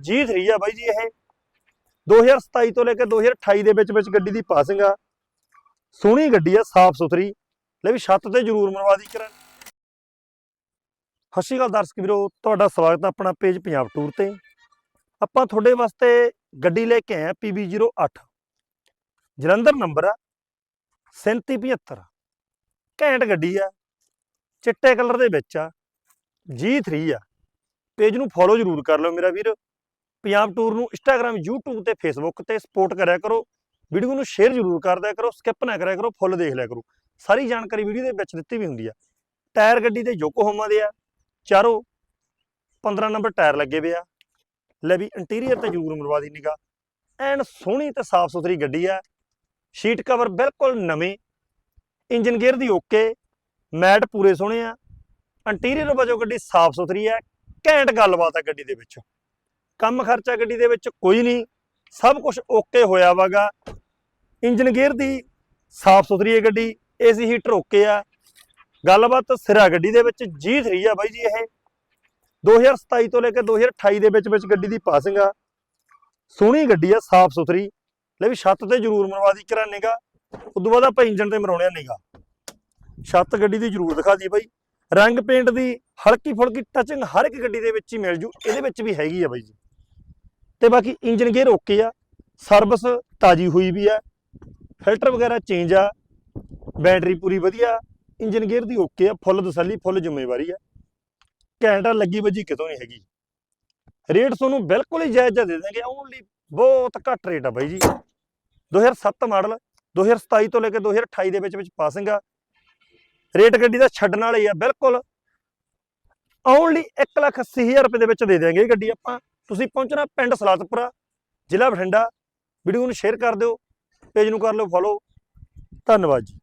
G3 ਆ ਬਾਈ ਜੀ ਇਹ। 2027 ਤੋਂ ਲੈ ਕੇ 2028 ਦੇ ਵਿੱਚ ਵਿੱਚ ਗੱਡੀ ਦੀ ਪਾਸਿੰਗ ਆ। ਸੋਹਣੀ ਗੱਡੀ ਆ, ਸਾਫ਼ ਸੁਥਰੀ। ਲੈ ਵੀ ਛੱਤ ਤੇ ਜ਼ਰੂਰ ਮਰਵਾਦੀ ਕਰਨ ਸਤਿ ਸ਼੍ਰੀ ਅਕਾਲ ਦਰਸ਼ਕ ਵੀਰੋ, ਤੁਹਾਡਾ ਸਵਾਗਤ ਹੈ ਆਪਣਾ ਪੇਜ ਪੰਜਾਬ ਟੂਰ ਤੇ। ਆਪਾਂ ਤੁਹਾਡੇ ਵਾਸਤੇ ਗੱਡੀ ਲੈ ਕੇ ਆਏ ਆ PB08 ਜਲੰਧਰ ਨੰਬਰ ਆ 3775 ਘੈਂਟ ਗੱਡੀ ਆ, ਚਿੱਟੇ ਕਲਰ ਦੇ ਵਿੱਚ ਆ। G3 ਆ। ਪੇਜ ਨੂੰ ਫੋਲੋ ਜ਼ਰੂਰ ਕਰ ਲਓ ਮੇਰਾ ਵੀਰ। ਪੰਜਾਬ ਟੂਰ ਨੂੰ ਇੰਸਟਾਗ੍ਰam YouTube ਤੇ Facebook ਤੇ ਸਪੋਰਟ ਕਰਿਆ ਕਰੋ। ਵੀਡੀਓ ਨੂੰ ਸ਼ੇਅਰ ਜ਼ਰੂਰ ਕਰ ਦਿਆ ਕਰੋ ਸਕਿਪ ਨਾ ਕਰਿਆ ਕਰੋ ਫੁੱਲ ਦੇਖ ਲਿਆ ਕਰੋ। ਸਾਰੀ ਜਾਣਕਾਰੀ ਵੀਡੀਓ ਦੇ ਵਿੱਚ ਦਿੱਤੀ ਵੀ ਹੁੰਦੀ ਆ। ਟਾਇਰ ਗੱਡੀ ਦੇ ਯੋਕੋਹਾਮਾ ਦੇ ਆ। ਚਾਰੋਂ 15 ਨੰਬਰ ਟਾਇਰ ਲੱਗੇ ਵੇ ਆ। ਲੈ ਵੀ ਇੰਟੀਰੀਅਰ ਤੇ ਜ਼ਰੂਰ ਮਰਵਾ ਦੀ ਨਿਗਾ ਐਨ ਸੋਹਣੀ ਤੇ ਸਾਫ਼ ਸੁਥਰੀ ਗੱਡੀ ਆ। ਸ਼ੀਟ ਕਵਰ ਬਿਲਕੁਲ ਨਵੇਂ। ਇੰਜਨ ਗੇਅਰ ਦੀ ਓਕੇ ਮੈਟ ਪੂਰੇ ਸੋਹਣੇ ਆ। ਇੰਟੀਰੀਅਰ ਵਜੋਂ ਗੱਡੀ ਸਾਫ਼ ਸੁਥਰੀ ਆ। ਘੈਂਟ ਗੱਲਬਾਤ ਆ ਗੱਡੀ ਦੇ ਵਿੱਚ। ਕੰਮ ਖਰਚਾ ਗੱਡੀ ਦੇ ਵਿੱਚ ਕੋਈ ਨਹੀਂ। ਸਭ ਕੁਝ ਓਕੇ ਹੋਇਆ ਵਾਗਾ। ਇੰਜਨ ਗੇਅਰ ਦੀ ਸਾਫ਼ ਸੁਥਰੀ ਹੈ ਗੱਡੀ, ਏਸੀ ਹੀਟਰ ਓਕੇ ਆ। ਗੱਲਬਾਤ ਸਿਰਾ ਗੱਡੀ ਦੇ ਵਿੱਚ G3 ਆ ਬਾਈ ਜੀ ਇਹ। 2027 ਤੋਂ ਲੈ ਕੇ 2028 ਦੇ ਵਿੱਚ ਵਿੱਚ ਗੱਡੀ ਦੀ ਪਾਸਿੰਗ ਆ। ਸੋਹਣੀ ਗੱਡੀ ਆ, ਸਾਫ਼ ਸੁਥਰੀ। ਲੈ ਵੀ ਛੱਤ ਤੇ ਜ਼ਰੂਰ ਮਰਵਾ ਦੀ ਕਰਾਨੇਗਾ ਉਦੋਂ ਬਾਅਦ ਆਪਾਂ ਇੰਜਨ ਤੇ ਮਰਾਉਣਿਆ ਨੇਗਾ ਛੱਤ ਗੱਡੀ ਦੀ ਜ਼ਰੂਰ ਦਿਖਾ ਦੀ ਬਾਈ। ਰੰਗ ਪੇਂਟ ਦੀ ਹਲਕੀ ਫੁਲਕੀ ਟਚਿੰਗ ਹਰ ਇੱਕ ਗੱਡੀ ਦੇ ਵਿੱਚ ਹੀ ਮਿਲ ਜੂ। ਇਹਦੇ ਵਿੱਚ ਵੀ ਹੈਗੀ ਆ ਬਾਈ ਜੀ। ਤੇ ਬਾਕੀ ਇੰਜਨ ਗੇਅਰ ਓਕੇ ਆ। ਸਰਵਿਸ ਤਾਜੀ ਹੋਈ ਵੀ ਆ। ਫਿਲਟਰ ਵਗੈਰਾ ਚੇਂਜ ਆ। ਬੈਟਰੀ ਪੂਰੀ ਵਧੀਆ। ਇੰਜਨ ਗੇਅਰ ਦੀ ਓਕੇ ਆ। ਫੁੱਲ ਤਸੱਲੀ, ਫੁੱਲ ਜ਼ਿੰਮੇਵਾਰੀ ਆ। ਘੈਂਟ ਲੱਗੀ ਵੱਜੀ ਕਿਤੋਂ ਨਹੀਂ ਹੈਗੀ। ਰੇਟ ਤੁਹਾਨੂੰ ਬਿਲਕੁਲ ਹੀ ਜਾਇਜ਼ ਜਿਹਾ ਦੇ ਦਾਂਗੇ ਓਨਲੀ ਬਹੁਤ ਘੱਟ ਰੇਟ ਆ ਬਾਈ ਜੀ। 2007 ਮਾਡਲ 2027 ਤੋਂ ਲੈ ਕੇ 2028 ਦੇ ਵਿੱਚ ਵਿੱਚ ਪਾਸਿੰਗ ਆ। ਰੇਟ ਗੱਡੀ ਦਾ ਛੱਡਣ ਵਾਲੀ ਆ, ਬਿਲਕੁਲ। ਓਨਲੀ 180000 ਰੁਪਏ ਦੇ ਵਿੱਚ ਦੇ ਦਿਆਂਗੇ ਇਹ ਗੱਡੀ ਆਪਾਂ। ਤੁਸੀਂ ਪਹੁੰਚਣਾ ਪਿੰਡ ਸਲਾਤਪੁਰਾ ਜ਼ਿਲ੍ਹਾ ਬਠਿੰਡਾ। ਵੀਡੀਓ ਨੂੰ ਸ਼ੇਅਰ ਕਰ ਦਿਓ, ਪੇਜ ਨੂੰ ਕਰ ਲਿਓ ਫੋਲੋ ਧੰਨਵਾਦ ਜੀ।